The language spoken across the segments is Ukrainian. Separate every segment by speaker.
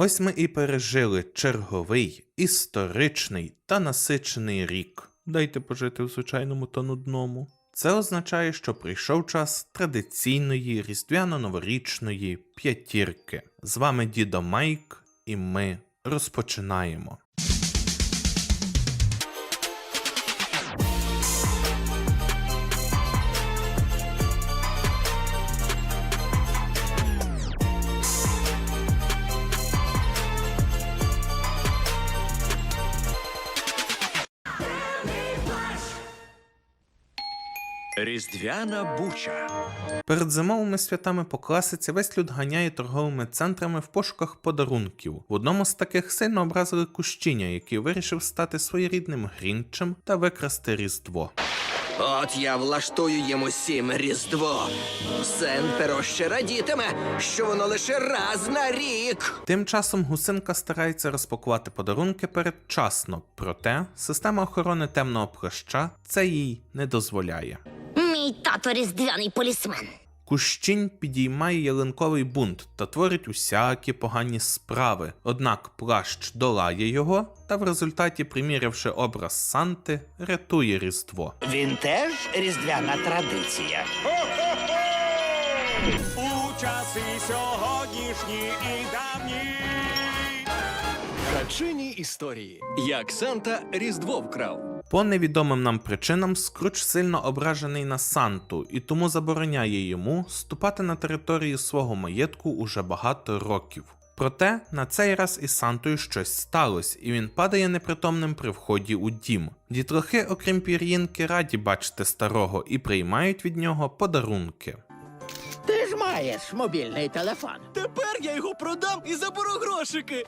Speaker 1: Ось ми і пережили черговий, історичний та насичений рік. Дайте пожити у звичайному та нудному. Це означає, що прийшов час традиційної різдвяно-новорічної п'ятірки. З вами дідо Майк, і ми розпочинаємо.
Speaker 2: Різдвяна буча.
Speaker 1: Перед зимовими святами по класиці весь люд ганяє торговими центрами в пошуках подарунків. В одному з таких сильно образили кущиня, який вирішив стати своєрідним грінчем та викрасти різдво.
Speaker 3: От я влаштую їм усім різдво. Сен-Перо ще радітиме, що воно лише раз на рік.
Speaker 1: Тим часом гусинка старається розпакувати подарунки передчасно, проте система охорони темного плаща це їй не дозволяє.
Speaker 4: Мій тато різдвяний полісмен.
Speaker 1: Кущінь підіймає ялинковий бунт та творить усякі погані справи. Однак плащ долає його та в результаті, примірявши образ Санти, рятує Різдво.
Speaker 5: Він теж різдвяна традиція.
Speaker 2: У часи сьогоднішні і давні. Качині історії. Як Санта Різдво вкрав.
Speaker 1: По невідомим нам причинам Скруч сильно ображений на Санту і тому забороняє йому ступати на територію свого маєтку уже багато років. Проте на цей раз із Сантою щось сталося, і він падає непритомним при вході у дім. Дітлахи, окрім пір'їнки, раді бачити старого і приймають від нього подарунки.
Speaker 5: Ти ж маєш мобільний телефон.
Speaker 2: Тепер я його продам і заберу грошики.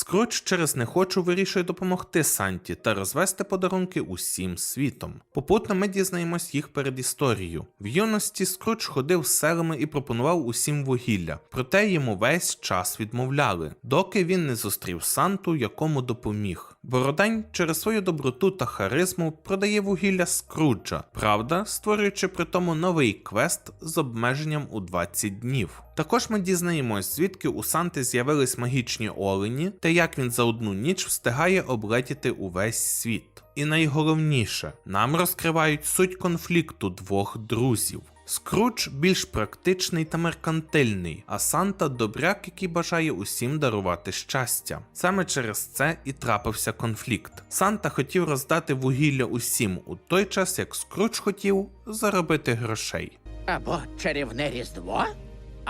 Speaker 1: Скруч через не хочу вирішує допомогти Санті та розвести подарунки усім світом. Попутно ми дізнаємось їх перед історією. В юності Скруч ходив селами і пропонував усім вугілля, проте йому весь час відмовляли, доки він не зустрів Санту, якому допоміг. Бородань через свою доброту та харизму продає вугілля Скруджа, правда, створюючи при тому новий квест з обмеженням у 20 днів. Також ми дізнаємось, звідки у Санти з'явились магічні олені та як він за одну ніч встигає облетіти увесь світ. І найголовніше, нам розкривають суть конфлікту двох друзів. Скрудж більш практичний та меркантильний, а Санта добряк, який бажає усім дарувати щастя. Саме через це і трапився конфлікт. Санта хотів роздати вугілля усім у той час, як Скрудж хотів заробити грошей.
Speaker 5: Або чарівне різдво,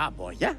Speaker 5: або я.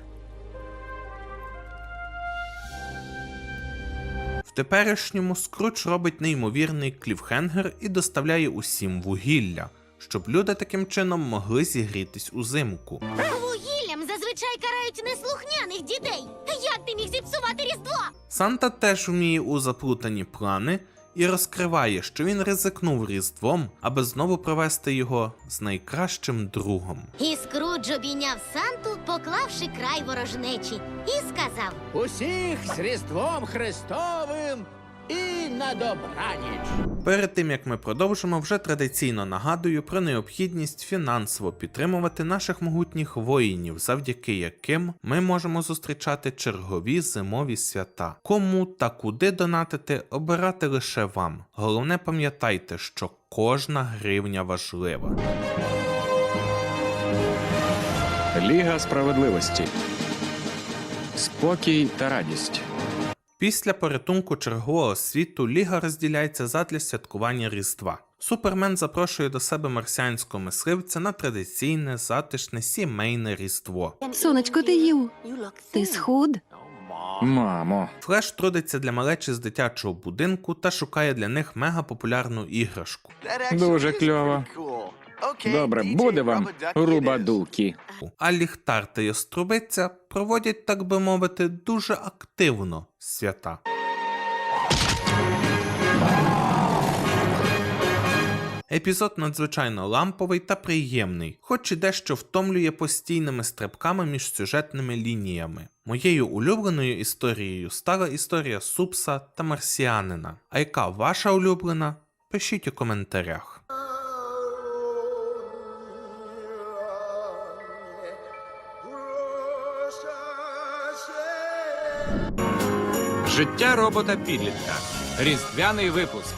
Speaker 1: В теперішньому Скрудж робить неймовірний кліфхенгер і доставляє усім вугілля, щоб люди таким чином могли зігрітись узимку.
Speaker 4: Вугіллям зазвичай карають неслухняних дітей. Як ти міг зіпсувати різдво?
Speaker 1: Санта теж вміє у заплутані плани і розкриває, що він ризикнув різдвом, аби знову провести його з найкращим другом.
Speaker 4: І Скрудж обійняв Санту, поклавши край ворожнечі, і сказав:
Speaker 5: Усіх з Різдвом Христовим і на добраніч.
Speaker 1: Перед тим як ми продовжимо, вже традиційно нагадую про необхідність фінансово підтримувати наших могутніх воїнів, завдяки яким ми можемо зустрічати чергові зимові свята. Кому та куди донатити, обирати лише вам. Головне пам'ятайте, що кожна гривня важлива.
Speaker 6: Ліга справедливості. Спокій та радість.
Speaker 1: Після порятунку чергового світу Ліга розділяється задля святкування Різдва. Супермен запрошує до себе марсіанського мисливця на традиційне затишне сімейне різдво.
Speaker 7: Сонечко, ти їв. Ти схуд?
Speaker 6: Мамо,
Speaker 1: Флеш трудиться для малечі з дитячого будинку та шукає для них мегапопулярну іграшку.
Speaker 6: дуже кльово. Добре, буде вам рубадуки.
Speaker 1: А ліхтар та яструбиця проводять, так би мовити, дуже активно свята. Епізод надзвичайно ламповий та приємний, хоч і дещо втомлює постійними стрибками між сюжетними лініями. Моєю улюбленою історією стала історія Супса та Марсіанина. А яка ваша улюблена? Пишіть у коментарях.「
Speaker 8: Життя робота підлітка. Різдвяний випуск.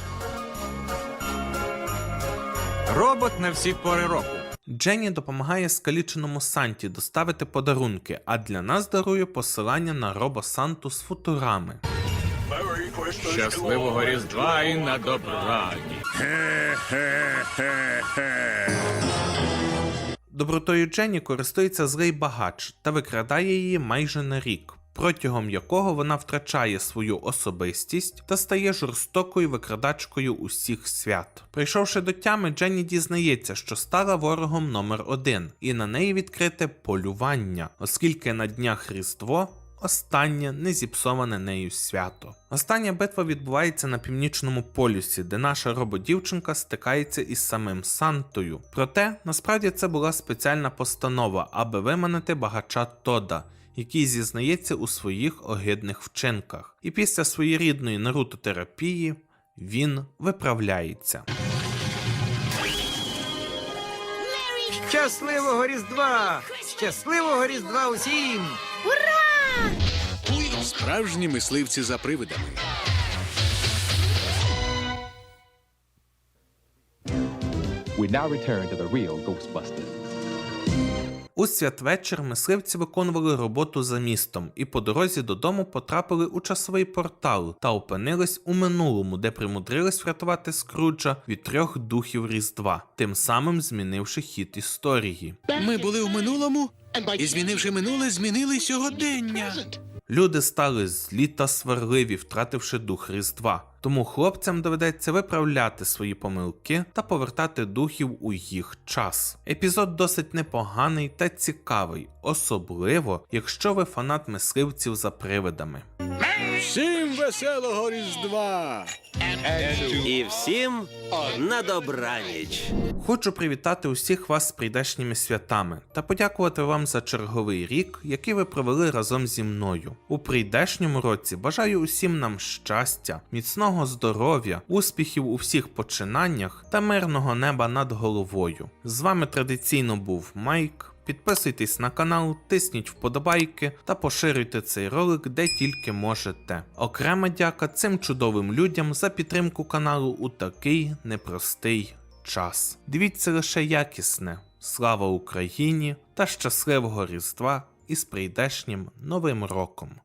Speaker 8: Робот на всі пори року.
Speaker 1: Дженні допомагає скаліченому Санті доставити подарунки, а для нас дарує посилання на Робо Санту з футурами.
Speaker 8: Щасливого Різдва і на добрані.
Speaker 1: Добротою Дженні користується злий багач та викрадає її майже на рік, протягом якого вона втрачає свою особистість та стає жорстокою викрадачкою усіх свят. Прийшовши до тями, Дженні дізнається, що стала ворогом номер один, і на неї відкрите полювання, оскільки на днях Різдво. Останнє не зіпсоване нею свято. Остання битва відбувається на північному полюсі, де наша рободівчинка стикається із самим Сантою. Проте насправді це була спеціальна постанова, аби виманити багача Тода, який зізнається у своїх огидних вчинках. І після своєрідної нарутотерапії він виправляється.
Speaker 9: Щасливого Різдва! Щасливого Різдва усім! Ура!
Speaker 2: Справжні мисливці за привидами.
Speaker 10: We now return to the real Ghostbusters.
Speaker 1: У святвечір мисливці виконували роботу за містом і по дорозі додому потрапили у часовий портал та опинились у минулому, де примудрились врятувати Скруджа від трьох духів Різдва, тим самим змінивши хід історії.
Speaker 2: Ми були у минулому, і змінивши минуле, змінили сьогодення.
Speaker 1: Люди стали злі та сварливі, втративши дух Різдва. Тому хлопцям доведеться виправляти свої помилки та повертати духів у їх час. Епізод досить непоганий та цікавий, особливо якщо ви фанат мисливців за привидами.
Speaker 2: Всім веселого Різдва!
Speaker 11: І всім на добраніч.
Speaker 1: Хочу привітати усіх вас з прийдешніми святами та подякувати вам за черговий рік, який ви провели разом зі мною. У прийдешньому році бажаю усім нам щастя, міцного здоров'я, успіхів у всіх починаннях та мирного неба над головою. З вами традиційно був Майк. Підписуйтесь на канал, тисніть вподобайки та поширюйте цей ролик де тільки можете. Окрема дяка цим чудовим людям за підтримку каналу у такий непростий час. Дивіться лише якісне. Слава Україні та щасливого Різдва із прийдешнім Новим роком!